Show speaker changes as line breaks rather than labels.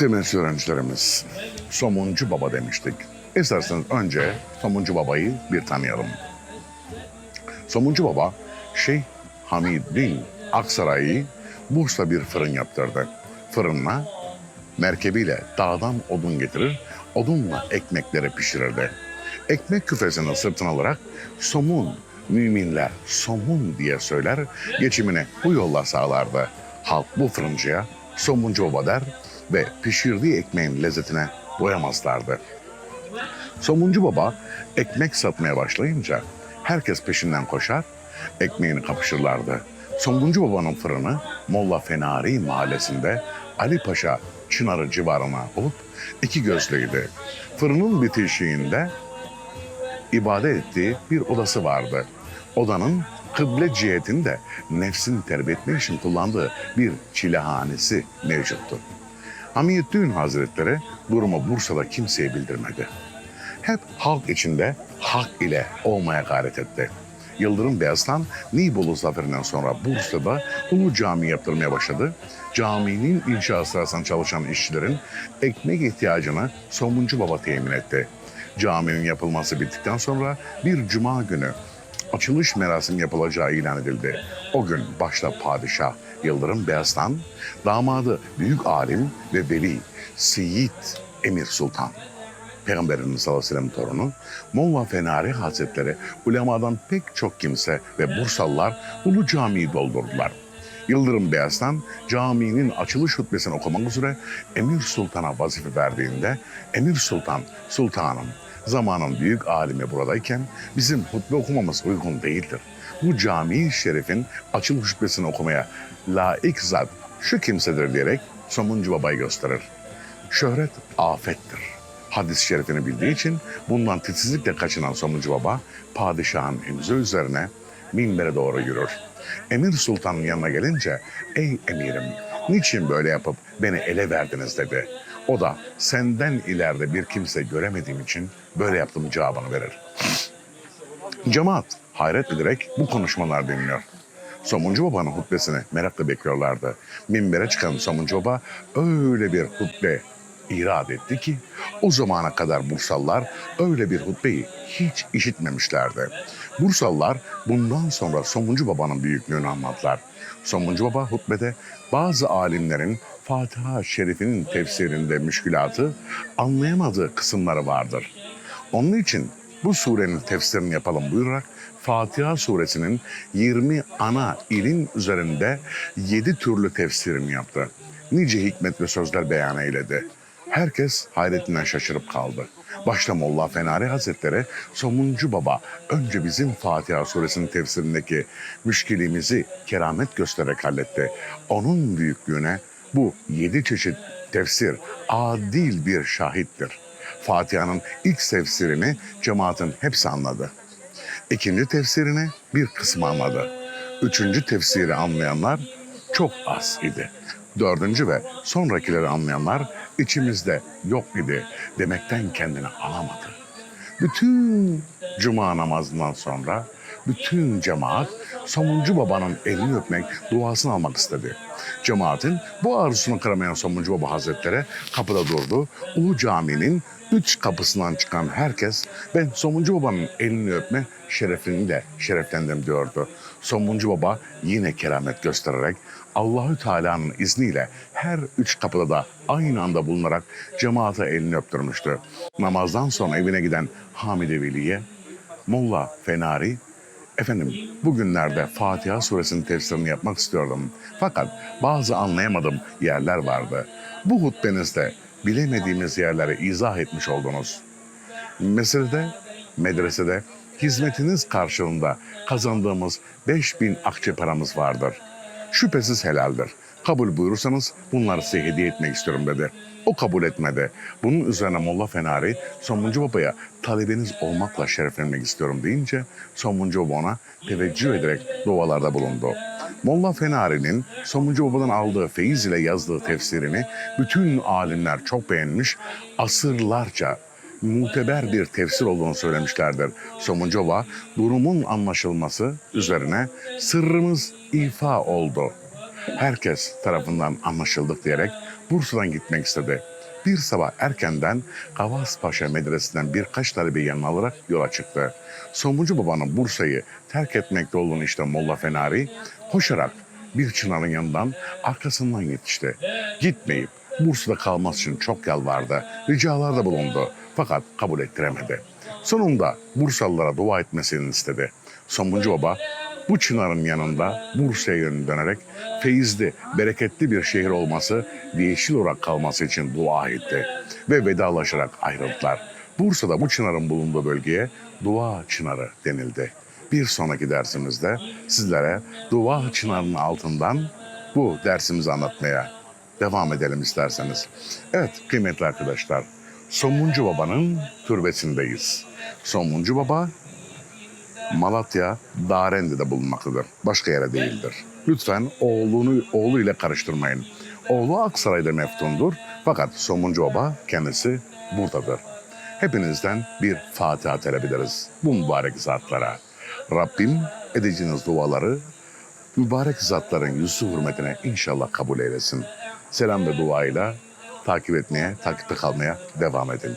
Kıymetli öğrencilerimiz, Somuncu Baba demiştik. İsterseniz önce Somuncu Baba'yı bir tanıyalım. Somuncu Baba, Şeyh Hamid'in Aksaray'ı Bursa bir fırın yaptırdı. Fırınla merkebiyle dağdan odun getirir, odunla ekmekleri pişirirdi. Ekmek küfesini sırtına alarak somun, müminler somun diye söyler, geçimini bu yolla sağlardı. Halk bu fırıncıya somuncu baba der ve pişirdiği ekmeğin lezzetine doyamazlardı. Somuncu baba ekmek satmaya başlayınca herkes peşinden koşar, ekmeğini kapışırlardı. Somuncu babanın fırını Molla Fenari mahallesinde Ali Paşa Çınarı civarına olup iki gözlüydü. Fırının bitişiğinde ibadet ettiği bir odası vardı. Odanın kıble cihetinde nefsini terbiye etmek için kullandığı bir çilehanesi mevcuttu. Hamiyettin Hazretleri durumu Bursa'da kimseye bildirmedi. Hep halk içinde hak ile olmaya gayret etti. Yıldırım Beyazıt'tan Nibolu zaferinden sonra Bursa'da Ulu Cami yaptırmaya başladı. Caminin inşa sırasında çalışan işçilerin ekmek ihtiyacını Somuncu Baba temin etti. Caminin yapılması bittikten sonra bir cuma günü açılış merasimi yapılacağı ilan edildi. O gün başta padişah Yıldırım Beyazıt'tan damadı büyük alim ve veli Seyit Emir Sultan Peygamberimiz sallallahu aleyhi ve sellem torunu Molla Fenari Hazretleri ulemadan pek çok kimse ve Bursalılar Ulu Cami'yi doldurdular. Yıldırım Beyaz'dan caminin açılış hutbesini okumak üzere Emir Sultan'a vazife verdiğinde Emir Sultan, Sultanım zamanın büyük alimi buradayken bizim hutbe okumamız uygun değildir. Bu cami şerifin açılış hutbesini okumaya layık zat şu kimsedir diyerek Somuncu Baba'yı gösterir. Şöhret afettir. Hadis-i şerifini bildiği için bundan titizlikle kaçınan Somuncu Baba padişahın imza üzerine minbere doğru yürür. Emir Sultan'ın yanına gelince ey emirim niçin böyle yapıp beni ele verdiniz dedi. O da senden ileride bir kimse göremediğim için böyle yaptım cevabını verir. Cemaat hayret ederek bu konuşmalar dinliyor. Somuncu Baba'nın hutbesini merakla bekliyorlardı. Minbere çıkan Somuncu Baba öyle bir hutbe irad etti ki o zamana kadar Bursalılar öyle bir hutbeyi hiç işitmemişlerdi. Bursalılar bundan sonra Somuncu Baba'nın büyüklüğünü anlattılar. Somuncu Baba hutbede bazı alimlerin Fatiha Şerif'inin tefsirinde müşkülatı anlayamadığı kısımları vardır. Onun için bu surenin tefsirini yapalım buyurarak Fatiha suresinin 20 ana ilim üzerinde 7 türlü tefsirini yaptı. Nice hikmet ve sözler beyan eyledi. Herkes hayretinden şaşırıp kaldı. Başta Molla Fenari Hazretleri, Somuncu Baba önce bizim Fatiha suresinin tefsirindeki müşkilimizi keramet göstererek halletti. Onun büyüklüğüne bu yedi çeşit tefsir adil bir şahittir. Fatiha'nın ilk tefsirini cemaatin hepsi anladı. İkinci tefsirini bir kısmı anladı. Üçüncü tefsiri anlayanlar çok az idi. Dördüncü ve sonrakileri anlayanlar içimizde yok idi demekten kendini alamadı. Bütün cuma namazından sonra bütün cemaat Somuncu Baba'nın elini öpmek, duasını almak istedi. Cemaatin bu arzusunu kıramayan Somuncu Baba Hazretleri kapıda durdu. Ulu Cami'nin üç kapısından çıkan herkes ben Somuncu Baba'nın elini öpme şerefiyle şereflendim diyordu. Somuncu Baba yine keramet göstererek Allahü Teala'nın izniyle her üç kapıda da aynı anda bulunarak cemaate elini öptürmüştü. Namazdan sonra evine giden Hamide Veli'ye Molla Fenari Efendim bugünlerde Fatiha suresinin tefsirini yapmak istiyordum. Fakat bazı anlayamadığım yerler vardı. Bu hutbenizde bilemediğimiz yerleri izah etmiş oldunuz. Meselede, medresede hizmetiniz karşılığında kazandığımız 5000 akçe paramız vardır. Şüphesiz helaldir. Kabul buyurursanız bunları size hediye etmek istiyorum dedi. O kabul etmedi. Bunun üzerine Molla Fenari Somuncu Baba'ya talebeniz olmakla şereflenmek istiyorum deyince Somuncu Baba ona teveccüh ederek dualarda bulundu. Molla Fenari'nin Somuncu Baba'dan aldığı feyiz ile yazdığı tefsirini bütün alimler çok beğenmiş, asırlarca muteber bir tefsir olduğunu söylemişlerdir. Somuncu Baba durumun anlaşılması üzerine sırrımız ifa oldu. Herkes tarafından anlaşıldık diyerek Bursa'dan gitmek istedi. Bir sabah erkenden Kavaspaşa Medresesi'nden birkaç talebeyi yanına alarak yola çıktı. Somuncu babanın Bursa'yı terk etmekte olduğunu işte Molla Fenari koşarak bir çınarın yanından arkasından yetişti. Gitmeyip Bursa'da kalması için çok yalvardı, ricalarda bulundu fakat kabul ettiremedi. Sonunda Bursalılara dua etmesini istedi. Somuncu baba bu çınarın yanında Bursa'ya yönü dönerek feyizli, bereketli bir şehir olması ve yeşil olarak kalması için dua etti. Ve vedalaşarak ayrıldılar. Bursa'da bu çınarın bulunduğu bölgeye Dua Çınarı denildi. Bir sonraki dersimizde sizlere Dua Çınarı'nın altından bu dersimizi anlatmaya devam edelim isterseniz. Evet kıymetli arkadaşlar, Somuncu Baba'nın türbesindeyiz. Somuncu Baba Malatya Darendi'de bulunmaktadır. Başka yere değildir. Lütfen oğlunu oğlu ile karıştırmayın. Oğlu Aksaray'da meftundur fakat Somuncu Baba kendisi buradadır. Hepinizden bir Fatiha talep ederiz bu mübarek zatlara. Rabbim edeceğiniz duaları mübarek zatların yüzü hürmetine inşallah kabul eylesin. Selam ve duayla takip etmeye, takipte kalmaya devam edin.